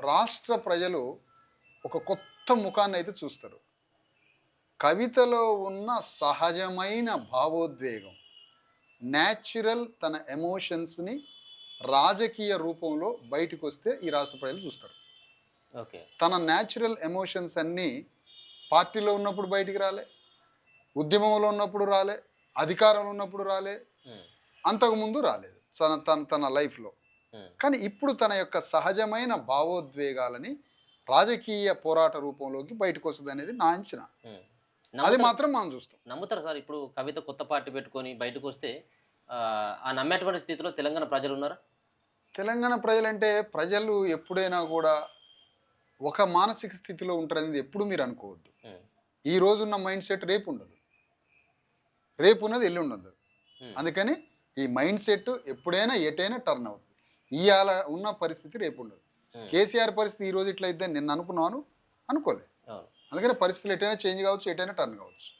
రాష్ట్ర ప్రజలు ఒక కొత్త ముఖాన్ని అయితే చూస్తారు. కవితలో ఉన్న సహజమైన భావోద్వేగం న్యాచురల్ తన ఎమోషన్స్ని రాజకీయ రూపంలో బయటకు వస్తే ఈ రాష్ట్ర ప్రజలు చూస్తారు. ఓకే. తన న్యాచురల్ ఎమోషన్స్ అన్నీ పార్టీలో ఉన్నప్పుడు బయటికి రాలే ఉద్యమంలో ఉన్నప్పుడు రాలే అధికారంలో ఉన్నప్పుడు రాలే అంతకుముందు రాలేదు. తన తన తన లైఫ్లో కానీ ఇప్పుడు తన యొక్క సహజమైన భావోద్వేగాలని రాజకీయ పోరాట రూపంలోకి బయటకు వస్తుంది అనేది నా అంచనా. అది మాత్రం మనం చూస్తాం. నమ్ముతారు సార్. ఇప్పుడు కవిత కొత్త పార్టీ పెట్టుకొని బయటకు వస్తే ఆ, నమ్మేటువంటి స్థితిలో తెలంగాణ ప్రజలు ఉన్నారా? తెలంగాణ ప్రజలంటే ప్రజలు ఎప్పుడైనా కూడా ఒక మానసిక స్థితిలో ఉంటారనేది ఎప్పుడు మీరు అనుకోవద్దు. ఈ రోజున్న మైండ్ సెట్ రేపు ఉండదు. రేపు ఉన్నది ఎల్లుండి ఉండదు. అందుకని ఈ మైండ్ సెట్ ఎప్పుడైనా ఎటైనా టర్న్ అవుతుంది. ఇవాళ ఉన్న పరిస్థితి రేపు ఉండదు కేసీఆర్ పరిస్థితి ఈ రోజు ఇట్లా అయితే నిన్న అనుకున్నాను అనుకోలేదు. అవును. అందుకని పరిస్థితులు ఎటైనా చేంజ్ కావచ్చు ఎటైనా టర్న్ కావచ్చు.